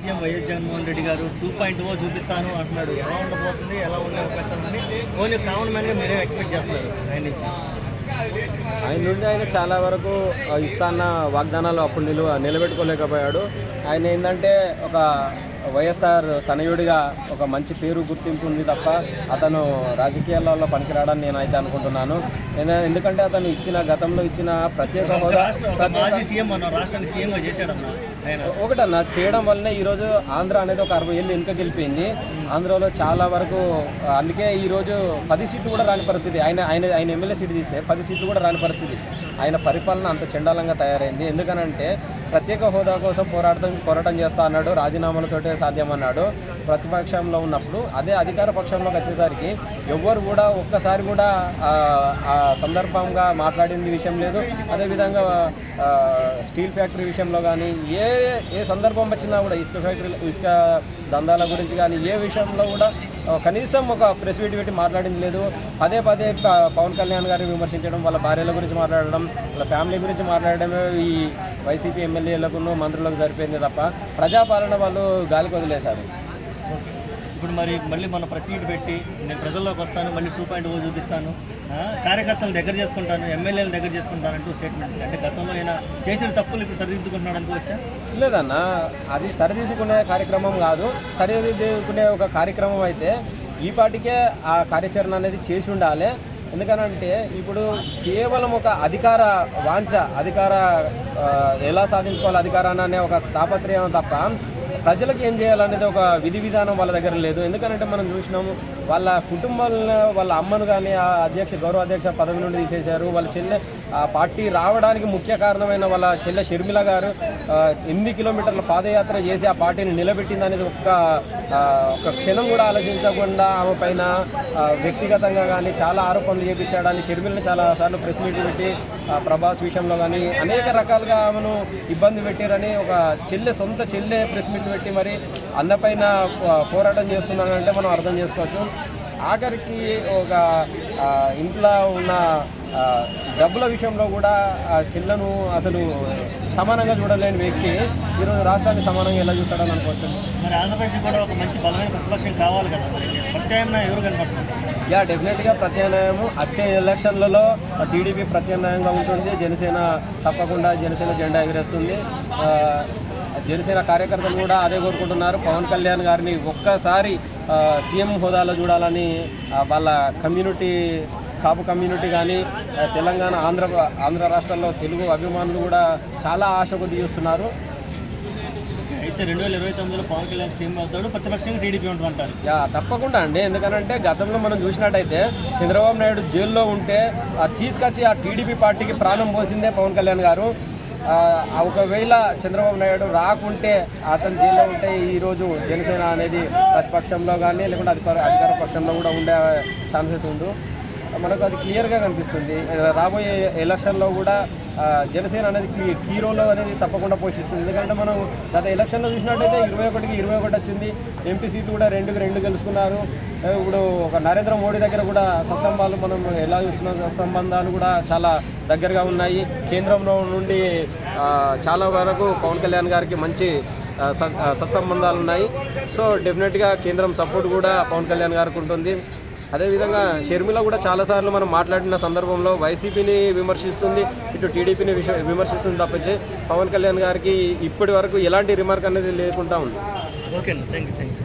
CM YS Jaganmohan Reddy గారు two point ఓ చూపిస్తాను అంటున్నాడు. ఎలా ఉండబోతుంది ఎలా ఉండే అవకాశం ఉంది? ఓన్లీ కామన్ మ్యాన్గా మీరే ఎక్స్పెక్ట్ చేస్తున్నారు ఆయన నుంచి. ఆయన నుండి ఆయన చాలా వరకు ఇస్తాన్న వాగ్దానాలు అప్పుడు నిలువ నిలబెట్టుకోలేకపోయాడు. ఆయన ఏంటంటే ఒక వైఎస్ఆర్ తనయుడిగా ఒక మంచి పేరు గుర్తింపు ఉంది తప్ప అతను రాజకీయాలలో పనికిరాడని నేనైతే అనుకుంటున్నాను. ఎందు- ఎందుకంటే అతను ఇచ్చిన గతంలో ఇచ్చిన ప్రత్యేక హోదా ఒకటన్నా చేయడం వల్లనే ఈరోజు ఆంధ్ర అనేది ఒక అరవై ఏళ్ళు వెనుక గెలిపోయింది ఆంధ్రలో చాలా వరకు అందుకే ఈరోజు పది సీట్లు కూడా రాని పరిస్థితి. ఆయన ఆయన ఆయన ఎమ్మెల్యే సీటు తీస్తే పది సీట్లు కూడా రాని పరిస్థితి. ఆయన పరిపాలన అంత చండాలంగా తయారైంది. ఎందుకనంటే ప్రత్యేక హోదా కోసం పోరాటం పోరాటం చేస్తా అన్నాడు రాజీనామాలతోటే సాధ్యమన్నాడు ప్రతిపక్షంలో ఉన్నప్పుడు. అదే అధికార పక్షంలోకి వచ్చేసరికి ఎవ్వరు కూడా ఒక్కసారి కూడా ఆ, సందర్భంగా మాట్లాడింది విషయం లేదు. అదేవిధంగా స్టీల్ ఫ్యాక్టరీ విషయంలో కానీ ఏ ఏ సందర్భం వచ్చినా కూడా ఇసుక ఫ్యాక్టరీ ఇసుక దందాల గురించి కానీ ఏ విషయంలో కూడా కనీసం ఒక ప్రెస్ మీట్ పెట్టి మాట్లాడింది లేదు. పదే పదే పవన్ కళ్యాణ్ గారిని విమర్శించడం వాళ్ళ భార్యల గురించి మాట్లాడడం వాళ్ళ ఫ్యామిలీ గురించి మాట్లాడడమే ఈ వైసీపీ ఎమ్మెల్యేలకు మంత్రులకు సరిపోయింది తప్ప ప్రజాపాలన వాళ్ళు గాలికి వదిలేశారు. ఇప్పుడు మరి మళ్ళీ మన ప్రెస్ మీట్ పెట్టి నేను ప్రజల్లోకి వస్తాను మళ్ళీ టూ పాయింట్ ఓ చూపిస్తాను కార్యకర్తలు దగ్గర చేసుకుంటాను ఎమ్మెల్యేలు దగ్గర చేసుకుంటాను అంటూ స్టేట్మెంట్. అంటే గతంలో ఆయన చేసిన తప్పులు ఇప్పుడు సరిదిద్దుకుంటున్నాడు అనుకోవచ్చా? లేదన్న అది సరిదిద్దుకునే కార్యక్రమం కాదు సరిదిద్దుకునే ఒక కార్యక్రమం అయితే ఈ పాటికే ఆ కార్యాచరణ అనేది చేసి ఉండాలి. ఎందుకనంటే ఇప్పుడు కేవలం ఒక అధికార వాంఛ అధికార ఎలా సాధించుకోవాలి అధికారాన్ని అనే ఒక తాపత్రయం తప్ప ప్రజలకు ఏం చేయాలనేది ఒక విధి విధానం వాళ్ళ దగ్గర లేదు. ఎందుకంటే మనం చూసినాము వాళ్ళ కుటుంబాలను వాళ్ళ అమ్మను కానీ ఆ అధ్యక్ష గౌరవ అధ్యక్ష పదవి నుండి తీసేశారు. వాళ్ళ చెల్లె ఆ పార్టీ రావడానికి ముఖ్య కారణమైన వాళ్ళ చెల్లె షర్మిల గారు ఎనిమిది కిలోమీటర్ల పాదయాత్ర చేసి ఆ పార్టీని నిలబెట్టింది అనేది ఒక్క ఒక క్షణం కూడా ఆలోచించకుండా ఆమె పైన వ్యక్తిగతంగా కానీ చాలా ఆరోపణలు చేపించాడని షర్మిలను చాలా సార్లు ప్రెస్ మీట్ పెట్టి ప్రభాస్ విషయంలో కానీ అనేక రకాలుగా ఆమెను ఇబ్బంది పెట్టారని ఒక చెల్లె సొంత చెల్లె ప్రెస్ మీట్ పెట్టి మరి అన్నపైన పోరాటం చేస్తున్నానంటే మనం అర్థం చేసుకోవచ్చు. ఆఖరికి ఒక ఇంట్లో ఉన్న డబ్బుల విషయంలో కూడా చెల్లను అసలు సమానంగా చూడలేని వ్యక్తి ఈరోజు రాష్ట్రాన్ని సమానంగా ఎలా చూస్తాడని అనుకోవచ్చు. మరి ఆంధ్రప్రదేశ్ కూడా ఒక మంచి బలమైన ప్రతిపక్షం కావాలి కదా ప్రత్యామ్నాయం ఎవరు కనపడుతున్నారు యా డెఫినెట్గా ప్రత్యామ్నాయము. వచ్చే ఎలక్షన్లలో టీడీపీ ప్రత్యామ్నాయంగా ఉంటుంది. జనసేన తప్పకుండా జనసేన జెండా ఎగరేస్తుంది. జనసేన కార్యకర్తలు కూడా అదే కోరుకుంటున్నారు. పవన్ కళ్యాణ్ గారిని ఒక్కసారి సీఎం హోదాలో చూడాలని వాళ్ళ కమ్యూనిటీ కాపు కమ్యూనిటీ కానీ తెలంగాణ ఆంధ్ర ఆంధ్ర రాష్ట్రాల్లో తెలుగు అభిమానులు కూడా చాలా ఆశ కొద్ది చూస్తున్నారు అయితే రెండు వేల ఇరవై తొమ్మిదిలో పవన్ కళ్యాణ్ సీఎం అవుతాడు ప్రతిపక్షంగా టీడీపీ ఉంటుంది అంటారు. యా తప్పకుండా అండి. ఎందుకంటే గతంలో మనం చూసినట్టయితే చంద్రబాబు నాయుడు జైల్లో ఉంటే ఆ తీసుకొచ్చి ఆ టీడీపీ పార్టీకి ప్రాణం పోసిందే పవన్ కళ్యాణ్ గారు. ఒకవేళ చంద్రబాబు నాయుడు రాకుంటే అతను జైల్లో ఉంటే ఈరోజు జనసేన అనేది ప్రతిపక్షంలో కానీ లేకుంటే అధికార అధికార పక్షంలో కూడా ఉండే ఛాన్సెస్ ఉండు. మనకు అది క్లియర్గా కనిపిస్తుంది. రాబోయే ఎలక్షన్లో కూడా జనసేన అనేది కీ రోల్ అనేది తప్పకుండా పోషిస్తుంది. ఎందుకంటే మనం గత ఎలక్షన్లో చూసినట్టయితే ఇరవై ఒకటికి ఇరవై ఒకటి వచ్చింది. ఎంపీ సీట్లు కూడా రెండుకి రెండు గెలుచుకున్నారు. ఇప్పుడు ఒక నరేంద్ర మోడీ దగ్గర కూడా సత్సంబాలు మనం ఎలా చూస్తున్నాం సత్సంబంధాలు కూడా చాలా దగ్గరగా ఉన్నాయి. కేంద్రంలో నుండి చాలా వరకు పవన్ కళ్యాణ్ గారికి మంచి సత్- సత్సంబంధాలు ఉన్నాయి. సో డెఫినెట్గా కేంద్రం సపోర్ట్ కూడా పవన్ కళ్యాణ్ గారికి ఉంటుంది. అదేవిధంగా షర్మిల కూడా చాలాసార్లు మనం మాట్లాడిన సందర్భంలో వైసీపీని విమర్శిస్తుంది ఇటు టీడీపీని విష విమర్శిస్తుంది తప్పించి పవన్ కళ్యాణ్ గారికి ఇప్పటి వరకు ఎలాంటి రిమార్క్ అనేది లేకుండా ఉంది. ఓకే అండి. Thank you thanks